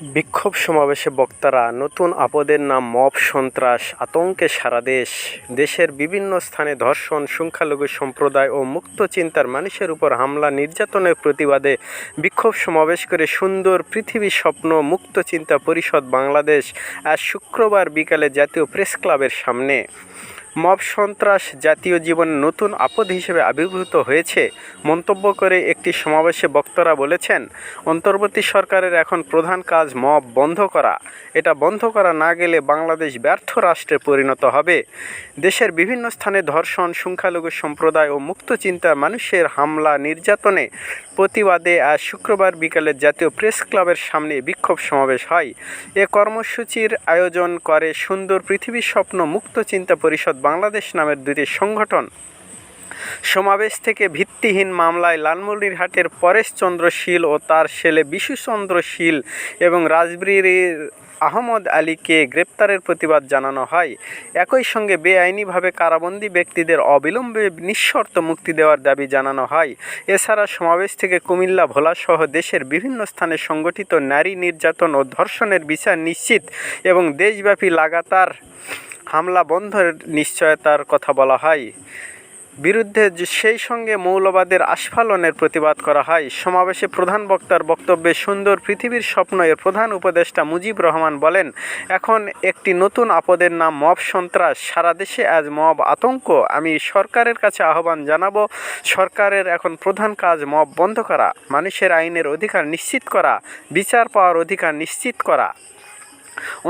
বিক্ষোভ সমাবেশে বক্তারা, নতুন আপদের নাম মব সন্ত্রাস, আতঙ্কে সারা দেশ, দেশের বিভিন্ন স্থানে ধর্ষণ, সংখ্যালঘু সম্প্রদায় ও মুক্ত চিন্তার মানুষের উপর হামলা, নির্যাতনের প্রতিবাদে বিক্ষোভ সমাবেশ করে সুন্দর পৃথিবী স্বপ্ন, মুক্ত চিন্তা পরিষদ বাংলাদেশ আজ শুক্রবার বিকালে জাতীয় প্রেস ক্লাবের সামনে। মব সন্ত্রাস জাতীয় জীবনে নতুন আপদ হিসেবে আবির্ভূত হয়েছে, মন্তব্য করে একটি সমাবেশে বক্তারা বলেছেন, অন্তর্বর্তী সরকারের এখন প্রধান কাজ মব বন্ধ করা। এটা বন্ধ করা না গেলে বাংলাদেশ ব্যর্থ রাষ্ট্রে পরিণত হবে। দেশের বিভিন্ন স্থানে ধর্ষণ, সংখ্যালঘু সম্প্রদায় ও মুক্ত চিন্তা, মানুষের হামলা, নির্যাতনে প্রতিবাদে আজ শুক্রবার বিকালে জাতীয় প্রেস ক্লাবের সামনে বিক্ষোভ সমাবেশ হয়। এ কর্মসূচির আয়োজন করে সুন্দর পৃথিবীর স্বপ্ন মুক্ত চিন্তা পরিষদ বাংলাদেশ নামের দুটি সংগঠন। সমাবেশ থেকে ভিত্তিহীন মামলায় লালমনিরহাটের পরেশচন্দ্র শীল ও তার ছেলে বিশুচন্দ্র শীল এবং রাজবিরির আহমদ আলীকে গ্রেপ্তারের প্রতিবাদ জানানো হয়। একই সঙ্গে বেআইনিভাবে কারাবন্দী ব্যক্তিদের অবিলম্বে নিঃশর্ত মুক্তি দেওয়ার দাবি জানানো হয়। এছাড়া সমাবেশ থেকে কুমিল্লা, ভোলাসহ দেশের বিভিন্ন স্থানে সংগঠিত নারী নির্যাতন ও ধর্ষণের বিচার নিশ্চিত এবং দেশব্যাপী লাগাতার হামলা বন্ধের নিশ্চয়তার কথা বলা হয়। বিরুদ্ধে সেই সঙ্গে মৌলবাদের আস্ফালনের প্রতিবাদ করা হয়। সমাবেশে প্রধান বক্তার বক্তব্যে সুন্দর পৃথিবীর স্বপ্ন এর প্রধান উপদেষ্টা মুজিব রহমান বলেন, এখন একটি নতুন আপদের নাম মব সন্ত্রাস। সারা দেশে আজ মব আতঙ্ক। আমি সরকারের কাছে আহ্বান জানাব, সরকারের এখন প্রধান কাজ মব বন্ধ করা, মানুষের আইনের অধিকার নিশ্চিত করা, বিচার পাওয়ার অধিকার নিশ্চিত করা।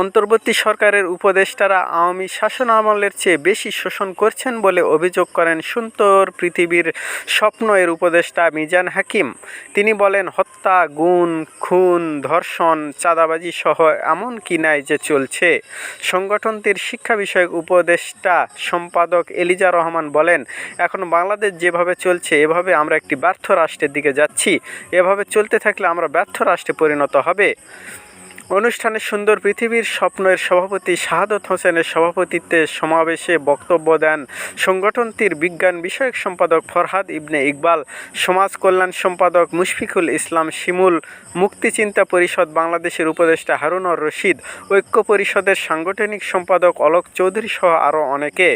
অন্তর্বর্তী সরকারের উপদেষ্টারা আওয়ামী শাসন আমলের চেয়ে বেশি শোষণ করছেন বলে অভিযোগ করেন সুন্দর পৃথিবীর স্বপ্ন এর উপদেষ্টা মিজান হাকিম। তিনি বলেন, হত্যা, গুণ, খুন, ধর্ষণ, চাঁদাবাজি সহ এমন কি নাই যে চলছে। সংগঠনটির শিক্ষা বিষয়ক উপদেষ্টা সম্পাদক এলিজা রহমান বলেন, এখন বাংলাদেশ যেভাবে চলছে, এভাবে আমরা একটি ব্যর্থ রাষ্ট্রের দিকে যাচ্ছি। এভাবে চলতে থাকলে আমরা ব্যর্থ রাষ্ট্রে পরিণত হবে। অনুষ্ঠানে সুন্দর পৃথিবীর স্বপ্নের সভাপতি শাহাদত হোসেনের সভাপতিত্বে সমাবেশে বক্তব্য দেন সংগঠনটির বিজ্ঞান বিষয়ক সম্পাদক ফরহাদ ইবনে ইকবাল, সমাজ কল্যাণ সম্পাদক মুশফিকুল ইসলাম শিমুল মুক্তিচিন্তা পরিষদ বাংলাদেশের উপদেষ্টা হারুনর রশিদ, ঐক্য পরিষদের সাংগঠনিক সম্পাদক অলোক চৌধুরী সহ আরও অনেকে।